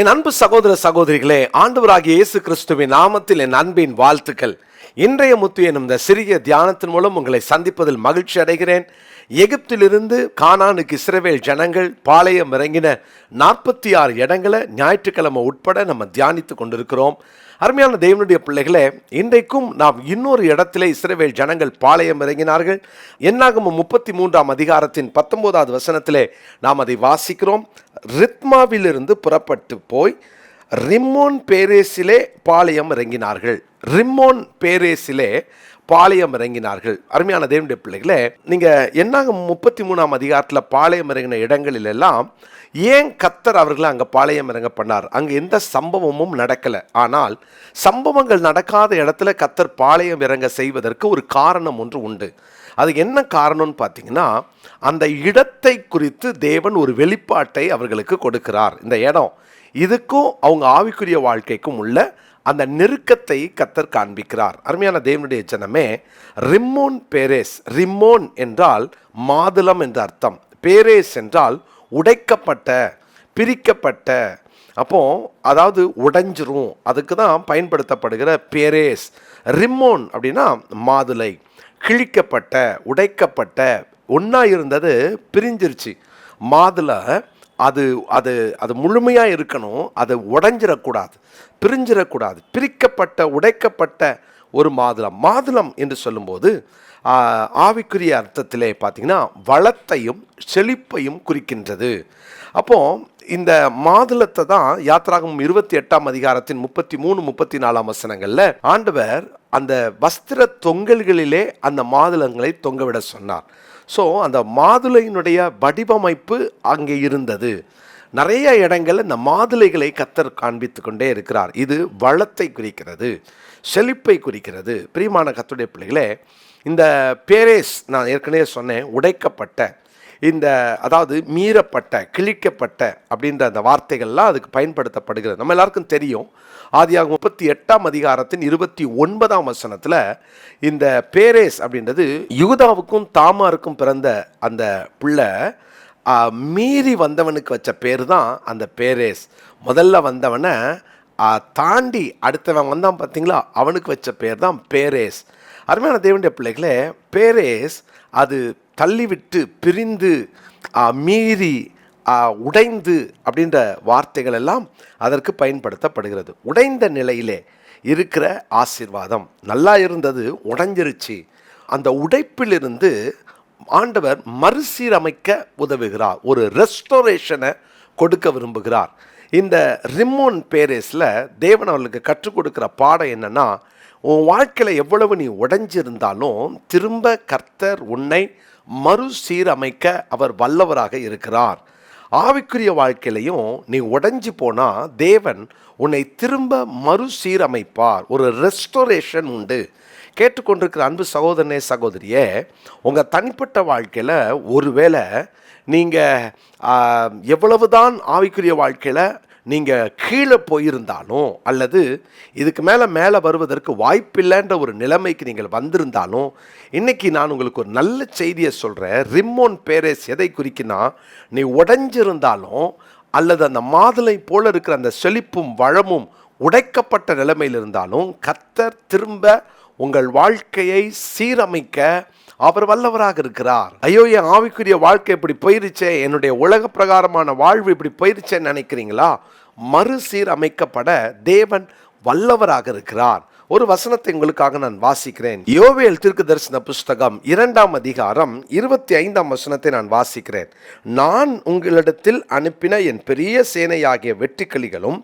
என் அன்பு சகோதர சகோதரிகளே ஆண்டவராகிய இயேசு கிறிஸ்துவின் நாமத்தில் என் அன்பின் வாழ்த்துக்கள். இன்றைய முத்து எனும் இந்த சிறிய தியானத்தின் மூலம் உங்களை சந்திப்பதில் மகிழ்ச்சி அடைகிறேன். எகிப்திலிருந்து கானானுக்கு இஸ்ரவேல் ஜனங்கள் பாளையம் இறங்கின நாற்பத்தி ஆறு இடங்களை ஞாயிற்றுக்கிழமை உட்பட நம்ம தியானித்து கொண்டிருக்கிறோம். அருமையான தெய்வனுடைய பிள்ளைகளே இன்றைக்கும் நாம் இன்னொரு இடத்திலே இஸ்ரேவேல் ஜனங்கள் பாளையம் இறங்கினார்கள். என்னாகும் முப்பத்தி மூன்றாம் அதிகாரத்தின் பத்தொன்பதாவது வசனத்திலே நாம் அதை வாசிக்கிறோம். ரித்மாவிலிருந்து புறப்பட்டு போய் ரிம்மோன் பேரேசிலே பாளையம் இறங்கினார்கள். ரிம்மோன் பேரேசிலே பாளையம் இறங்கினார்கள். அருமையான தேவனுடைய பிள்ளைகளே நீங்கள் என்னாங்க முப்பத்தி மூணாம் அதிகாரத்தில் பாளையம் இறங்கின இடங்களில் எல்லாம் ஏன் கத்தர் அவர்களை அங்கே பாளையம் இறங்க பண்ணார்? அங்கே எந்த சம்பவமும் நடக்கலை. ஆனால் சம்பவங்கள் நடக்காத இடத்துல கத்தர் பாளையம் இறங்க செய்வதற்கு ஒரு காரணம் ஒன்று உண்டு. அது என்ன காரணம்னு பார்த்தீங்கன்னா அந்த இடத்தை குறித்து தேவன் ஒரு வெளிப்பாட்டை அவர்களுக்கு கொடுக்கிறார். இந்த இடம் இதுக்கும் அவங்க ஆவிக்குரிய வாழ்க்கைக்கும் உள்ள அந்த நெருக்கத்தை கத்தர் காண்பிக்கிறார். அருமையான தேவனுடைய ஜனமே ரிம்மோன் பேரேஸ் ரிம்மோன் என்றால் மாதுளம் என்ற அர்த்தம். பேரேஸ் என்றால் உடைக்கப்பட்ட பிரிக்கப்பட்ட அப்போ அதாவது உடைஞ்சிரும். அதுக்கு தான் பயன்படுத்தப்படுகிற பேரேஸ். ரிம்மோன் அப்படின்னா மாதுளை. கிழிக்கப்பட்ட உடைக்கப்பட்ட ஒன்றா இருந்தது பிரிஞ்சிருச்சு. மாதுளை அது அது அது முழுமையாக இருக்கணும் அது உடஞ்சிடக்கூடாது பிரிஞ்சிடக்கூடாது. பிரிக்கப்பட்ட உடைக்கப்பட்ட ஒரு மாதுளம். மாதுளம் என்று சொல்லும்போது ஆவிக்குரிய அர்த்தத்திலே பார்த்தீங்கன்னா வளத்தையும் செழிப்பையும் குறிக்கின்றது. அப்போது இந்த மாதுளத்தை தான் யாத்ராகம் இருபத்தி எட்டாம் அதிகாரத்தின் முப்பத்தி மூணு முப்பத்தி நாலாம் வசனங்கள்ல ஆண்டவர் அந்த வஸ்திர தொங்கல்களிலே அந்த மாதுளங்களை தொங்கவிட சொன்னார். ஸோ அந்த மாதுளையினுடைய வடிவமைப்பு அங்கே இருந்தது. நிறைய இடங்கள் இந்த மாதுளைகளை கத்தர் காண்பித்து கொண்டே இருக்கிறார். இது வளத்தை குறிக்கிறது செழிப்பை குறிக்கிறது. பிரியமான கத்துடைய பிள்ளைகளே இந்த பேரேஸ் நான் ஏற்கனவே சொன்னேன் உடைக்கப்பட்ட இந்த அதாவது மீறப்பட்ட கிழிக்கப்பட்ட அப்படின்ற அந்த வார்த்தைகள்லாம் அதுக்கு பயன்படுத்தப்படுகிறது. நம்ம எல்லாருக்கும் தெரியும். ஆதியாக முப்பத்தி எட்டாம் அதிகாரத்தின் இருபத்தி ஒன்பதாம் வசனத்தில் இந்த பேரேஸ் அப்படின்றது யூதாவுக்கும் தாமாருக்கும் பிறந்த அந்த பிள்ளை மீறி வந்தவனுக்கு வச்ச பேர் தான் அந்த பேரேஸ். முதல்ல வந்தவனை தாண்டி அடுத்தவன் வந்தான் பார்த்தீங்களா அவனுக்கு வச்ச பேர் தான் பேரேஸ். அருமையான தேவனுடைய பிள்ளைகளே பேரேஸ் அது தள்ளிவிட்டு பிரிந்து மீறி உடைந்து அப்படின்ற வார்த்தைகள் எல்லாம் அதற்கு பயன்படுத்தப்படுகிறது. உடைந்த நிலையிலே இருக்கிற ஆசீர்வாதம். நல்லா இருந்தது உடைஞ்சிருச்சு. அந்த உடைப்பிலிருந்து ஆண்டவர் மறுசீரமைக்க உதவுகிறார். ஒரு ரெஸ்டோரேஷனை கொடுக்க விரும்புகிறார். இந்த ரிம்மோன் பேரேஸில் தேவன் அவர்களுக்கு கற்றுக் கொடுக்குற பாடம் என்னன்னா உன் வாழ்க்கையில் எவ்வளவு நீ உடைஞ்சிருந்தாலும் திரும்ப கர்த்தர் உன்னை மறுசீரமைக்க அவர் வல்லவராக இருக்கிறார். ஆவிக்குரிய வாழ்க்கையிலையும் நீ உடைஞ்சி போனால் தேவன் உன்னை திரும்ப மறுசீரமைப்பார். ஒரு ரெஸ்டோரேஷன் உண்டு. கேட்டுக்கொண்டிருக்கிற அன்பு சகோதரனே சகோதரியே உங்கள் தனிப்பட்ட வாழ்க்கையில் ஒருவேளை நீங்கள் எவ்வளவுதான் ஆவிக்குரிய வாழ்க்கையில் நீங்கள் கீழே போயிருந்தாலும் அல்லது இதுக்கு மேலே மேலே வருவதற்கு வாய்ப்பில்லைன்ற ஒரு நிலைமைக்கு நீங்கள் வந்திருந்தாலும் இன்றைக்கி நான் உங்களுக்கு ஒரு நல்ல செய்தியை சொல்கிறேன் ரிம்மோன் பேரேஸ் எதை குறிக்கினா நீ உடைஞ்சிருந்தாலும் அல்லது அந்த மாதுளை போல இருக்கிற அந்த செழிப்பும் வளமும் உடைக்கப்பட்ட நிலைமையில் இருந்தாலும் கத்தர் திரும்ப உங்கள் வாழ்க்கையை சீரமைக்க அவர் வல்லவராக இருக்கிறார். ஐயோ என் ஆவிக்குரிய வாழ்க்கை இப்படி போயிருச்சே. என்னுடைய உலக பிரகாரமான வாழ்வு இப்படி போயிருச்சேன்னு நினைக்கிறீங்களா? மறுசீரமைக்கப்பட தேவன் வல்லவராக இருக்கிறார். ஒரு வசனத்தை உங்களுக்காக நான் வாசிக்கிறேன். யோவேல் திருக்கு தரிசன புஸ்தகம் இரண்டாம் அதிகாரம் இருபத்தி ஐந்தாம் வசனத்தை நான் வாசிக்கிறேன். நான் உங்களிடத்தில் அனுப்பின என் பெரிய சேனையாகிய வெட்டுக்கிளிகளும்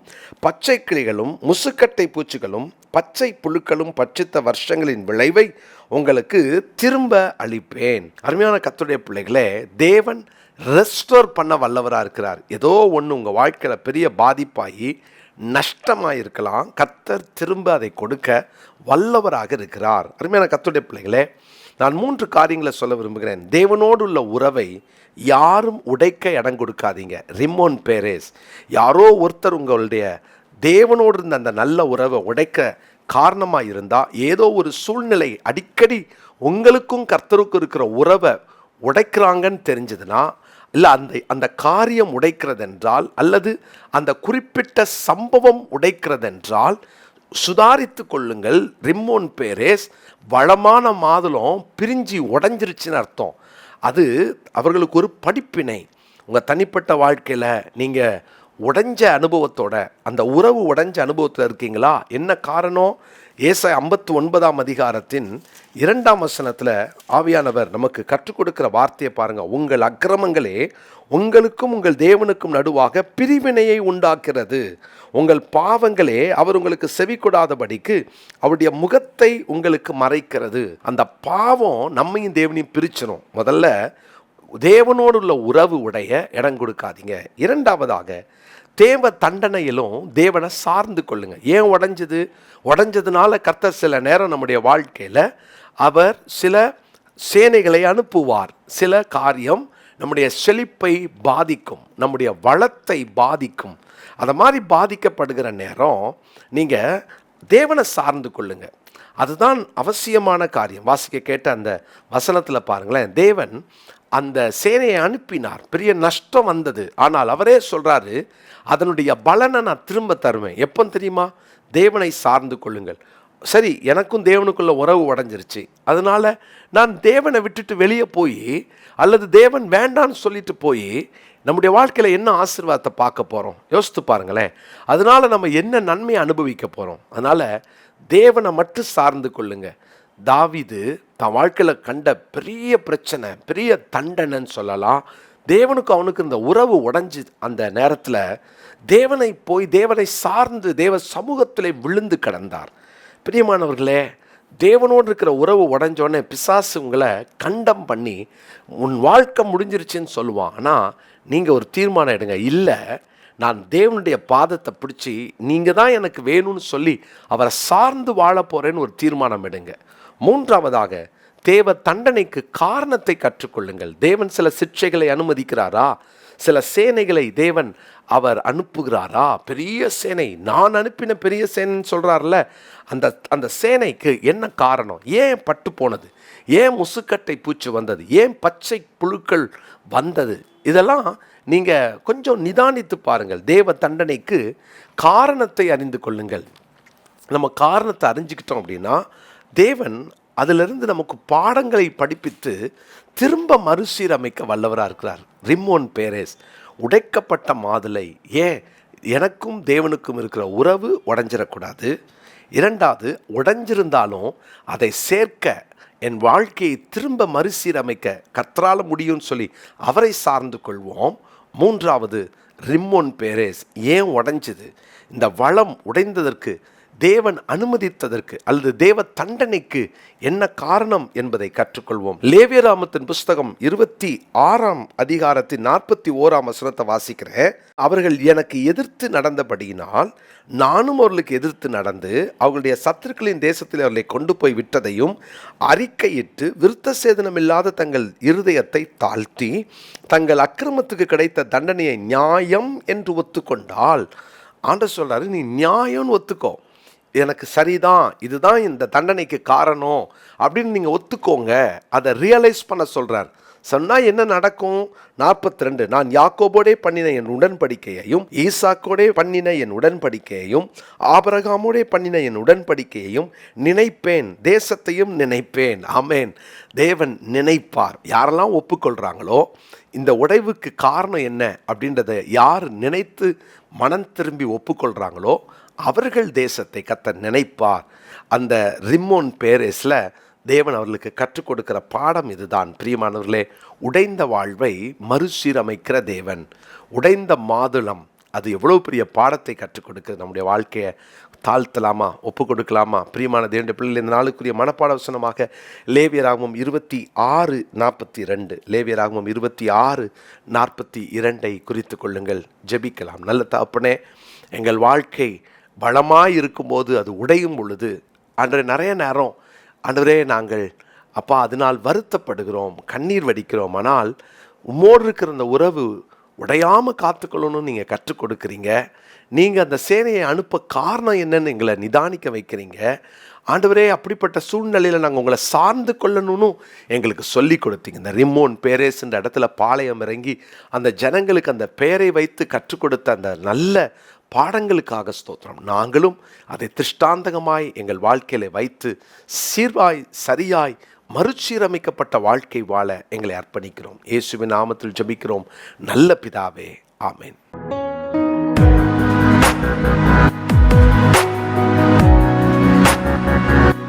பச்சை கிளிகளும் முசுக்கட்டை பூச்சிகளும் பச்சை புழுக்களும் பட்சித்த வருஷங்களின் விளைவை உங்களுக்கு திரும்ப அளிப்பேன். அருமையான கத்துடைய பிள்ளைகளே தேவன் ரெஸ்டோர் பண்ண வல்லவராக இருக்கிறார். ஏதோ ஒன்று உங்கள் வாழ்க்கையில் பெரிய பாதிப்பாகி நஷ்டமாக இருக்கலாம் கத்தர் திரும்ப அதை கொடுக்க வல்லவராக இருக்கிறார். அருமையான கத்துடைய பிள்ளைகளே நான் மூன்று காரியங்களை சொல்ல விரும்புகிறேன். தேவனோடு உள்ள உறவை யாரும் உடைக்க இடம் கொடுக்காதீங்க. ரிமோன் பேரேஸ். யாரோ ஒருத்தர் உங்களுடைய தேவனோடு இருந்த அந்த நல்ல உறவை உடைக்க காரணமாக இருந்தால் ஏதோ ஒரு சூழ்நிலை அடிக்கடி உங்களுக்கும் கர்த்தருக்கும் இருக்கிற உறவை உடைக்கிறாங்கன்னு தெரிஞ்சதுன்னா இல்லை அந்த அந்த காரியம் உடைக்கிறதென்றால் அல்லது அந்த குறிப்பிட்ட சம்பவம் உடைக்கிறதென்றால் சுதாரித்து கொள்ளுங்கள். ரிம்மோன் பேரேஸ் வளமான மாதுளம் பிரிஞ்சு உடஞ்சிருச்சுன்னு அர்த்தம். அது அவர்களுக்கு ஒரு படிப்பினை. உங்கள் தனிப்பட்ட வாழ்க்கையில் நீங்கள் உடைஞ்ச அனுபவத்தோட அந்த உறவு உடைஞ்ச அனுபவத்தில் இருக்கீங்களா? என்ன காரணம்? ஏச ஐம்பத்து ஒன்பதாம் அதிகாரத்தின் இரண்டாம் வசனத்தில் ஆவியானவர் நமக்கு கற்றுக் கொடுக்கிற வார்த்தையை பாருங்கள் உங்கள் அக்கிரமங்களே உங்களுக்கும் உங்கள் தேவனுக்கும் நடுவாக பிரிவினையை உண்டாக்கிறது. உங்கள் பாவங்களே அவர் உங்களுக்கு செவி கொடாதபடிக்கு அவருடைய முகத்தை உங்களுக்கு மறைக்கிறது. அந்த பாவம் நம்மையும் தேவனையும் பிரிச்சிடும் முதல்ல தேவனோடு உள்ள உறவு உடைய இடம் கொடுக்காதீங்க. இரண்டாவதாக தேவ தண்டனையிலும் தேவனை சார்ந்து கொள்ளுங்க. ஏன் உடஞ்சது? உடஞ்சதுனால கர்த்தர் சில நேரம் நம்முடைய வாழ்க்கையில் அவர் சில சேனைகளை அனுப்புவார். சில காரியம் நம்முடைய செழிப்பை பாதிக்கும் நம்முடைய வளத்தை பாதிக்கும். அதை மாதிரி பாதிக்கப்படுகிற நேரம் நீங்கள் தேவனை சார்ந்து கொள்ளுங்கள் அதுதான் அவசியமான காரியம். வாசிக்க கேட்ட அந்த வசனத்தில் பாருங்களேன். தேவன் அந்த சேனையை அனுப்பினார். பெரிய நஷ்டம் வந்தது. ஆனால் அவரே சொல்கிறாரு அதனுடைய பலனை நான் திரும்ப தருவேன். எப்போ தெரியுமா? தேவனை சார்ந்து கொள்ளுங்கள். சரி எனக்கும் தேவனுக்குள்ள உறவு உடஞ்சிருச்சு. அதனால நான் தேவனை விட்டுட்டு வெளியே போய் அல்லது தேவன் வேண்டான்னு சொல்லிட்டு போய் நம்முடைய வாழ்க்கையில் என்ன ஆசீர்வாதத்தை பார்க்க போகிறோம் யோசித்து பாருங்களேன். அதனால நம்ம என்ன நன்மையை அனுபவிக்க போகிறோம் அதனால் தேவனை மட்டும் சார்ந்து கொள்ளுங்க. தாவிது தன் வாழ்க்கையில் கண்ட பெரிய பிரச்சனை பெரிய தண்டனைன்னு சொல்லலாம். தேவனுக்கு அவனுக்கு இந்த உறவு உடஞ்சி அந்த நேரத்தில் தேவனை போய் தேவனை சார்ந்து தேவ சமூகத்திலே விழுந்து கிடந்தார். பிரியமானவர்களே தேவனோடு இருக்கிற உறவு உடஞ்சோடனே பிசாசு உங்களை கண்டம் பண்ணி உன் வாழ்க்கை முடிஞ்சிருச்சுன்னு சொல்லுவான். ஆனால் நீங்கள் ஒரு தீர்மானம் எடுங்க. இல்லை நான் தேவனுடைய பாதத்தை பிடிச்சி நீங்கள் தான் எனக்கு வேணும்னு சொல்லி அவரை சார்ந்து வாழ போகிறேன்னு ஒரு தீர்மானம் எடுங்க. மூன்றாவதாக தேவ தண்டனைக்கு காரணத்தை கற்றுக்கொள்ளுங்கள். தேவன் சில சிக்ஷைகளை அனுமதிக்கிறாரா? சில சேனைகளை தேவன் அவர் அனுப்புகிறாரா? பெரிய சேனை. நான் அனுப்பின பெரிய சேனைன்னு சொல்கிறார்ல அந்த அந்த சேனைக்கு என்ன காரணம்? ஏன் பட்டு போனது? ஏன் முசுக்கட்டை பூச்சி வந்தது? ஏன் பச்சை புழுக்கள் வந்தது? இதெல்லாம் நீங்கள் கொஞ்சம் நிதானித்து பாருங்கள். தேவ தண்டனைக்கு காரணத்தை அறிந்து கொள்ளுங்கள். நம்ம காரணத்தை அறிஞ்சுக்கிட்டோம் அப்படின்னா தேவன் அதிலிருந்து நமக்கு பாடங்களை படிப்பித்து திரும்ப மறுசீரமைக்க வல்லவராக இருக்கிறார். ரிம்மோன் பேரேஸ் உடைக்கப்பட்ட மாதுளை. ஏன்? எனக்கும் தேவனுக்கும் இருக்கிற உறவு உடஞ்சிடக்கூடாது. இரண்டாவது உடைஞ்சிருந்தாலும் அதை சேர்க்க என் வாழ்க்கையை திரும்ப மறுசீரமைக்க கற்றால முடியும்னு சொல்லி அவரை சார்ந்து கொள்வோம். மூன்றாவது ரிம்மோன் பேரேஸ் ஏன் உடைஞ்சது? இந்த வளம் உடைந்ததற்கு தேவன் அனுமதித்ததற்கு அல்லது தேவ தண்டனைக்கு என்ன காரணம் என்பதை கற்றுக்கொள்வோம். லேவியராமத்தின் புஸ்தகம் இருபத்தி ஆறாம் அதிகாரத்தின் நாற்பத்தி ஓராம் வசனத்தை வாசிக்கிறேன். அவர்கள் எனக்கு எதிர்த்து நடந்தபடியினால் நானும் அவர்களுக்கு எதிர்த்து நடந்து அவர்களுடைய சத்துருக்களின் தேசத்தில் அவர்களை கொண்டு போய் விட்டதையும் அறிக்கையிட்டு விருத்த சேதனமில்லாத தங்கள் இருதயத்தை தாழ்த்தி தங்கள் அக்கிரமத்துக்கு கிடைத்த தண்டனையை நியாயம் என்று ஒத்துக்கொண்டால் ஆண்ட சொல்றாரு நீ நியாயம்னு ஒத்துக்கோ. எனக்கு சரிதான் இதுதான் இந்த தண்டனைக்கு காரணம் அப்படின்னு நீங்கள் ஒத்துக்கோங்க. அதை ரியலைஸ் பண்ண சொல்கிறார் சொன்னால் என்ன நடக்கும்? நாற்பத்தி ரெண்டு நான் யாக்கோபோடே பண்ணின என் உடன்படிக்கையையும் ஈசாக்கோடே பண்ணின என் உடன்படிக்கையையும் ஆபரகாமோடே பண்ணின என் உடன்படிக்கையையும் நினைப்பேன். தேசத்தையும் நினைப்பேன். ஆமேன். தேவன் நினைப்பார். யாரெல்லாம் ஒப்புக்கொள்கிறாங்களோ இந்த உடைவுக்கு காரணம் என்ன அப்படின்றத யார் நினைத்து மனம் திரும்பி ஒப்புக்கொள்கிறாங்களோ அவர்கள் தேசத்தை கத்த நினைப்பார். அந்த ரிம்மோன் பேரேஸில் தேவன் அவர்களுக்கு கற்றுக் கொடுக்கிற பாடம் இதுதான். பிரியமானவர்களே உடைந்த வாழ்வை மறுசீரமைக்கிற தேவன். உடைந்த மாதுளம் அது எவ்வளோ பெரிய பாடத்தை கற்றுக் கொடுக்குது. நம்முடைய வாழ்க்கையை தாழ்த்தலாமா? ஒப்பு கொடுக்கலாமா? பிரியமான தேவனுடைய பிள்ளைகள் இந்த நாளுக்குரிய மனப்பாட வசனமாக லேவியராகமும் இருபத்தி ஆறு நாற்பத்தி ரெண்டு லேவியராகமும் இருபத்தி ஆறு நாற்பத்தி இரண்டை குறித்து கொள்ளுங்கள். ஜெபிக்கலாம். நல்ல தப்புனே எங்கள் வாழ்க்கை பலமாக இருக்கும்போது அது உடையும் பொழுது அன்றைய நிறைய நேரம் அன்றரே நாங்கள் அப்பா அதனால் வருத்தப்படுகிறோம் கண்ணீர் வடிக்கிறோம். ஆனால் உம்மோடு இருக்கிற அந்த உறவு உடையாமல் காத்துக்கொள்ளணும்னு நீங்கள் கற்றுக் கொடுக்குறீங்க. நீங்கள் அந்த சேனையை அனுப்ப காரணம் என்னன்னு எங்களை நிதானிக்க வைக்கிறீங்க. ஆண்டவரே அப்படிப்பட்ட சூழ்நிலையில் நாங்கள் உங்களை சார்ந்து கொள்ளணும்னு எங்களுக்கு சொல்லி கொடுத்தீங்க. இந்த ரிமோன் பேரேஸ்ன்ற இடத்துல பாளையம் இறங்கி அந்த ஜனங்களுக்கு அந்த பெயரை வைத்து கற்றுக் கொடுத்த அந்த நல்ல பாடங்களுக்காக ஸ்தோத்திரம். நாங்களும் அதை திருஷ்டாந்தகமாய் எங்கள் வாழ்க்கையில வைத்து சீர்வாய் சரியாய் மறுசீரமைக்கப்பட்ட வாழ்க்கை வாழ எங்களை அர்ப்பணிக்கிறோம். இயேசுவின் நாமத்தில் ஜெபிக்கிறோம். நல்ல பிதாவே ஆமேன். Thank you.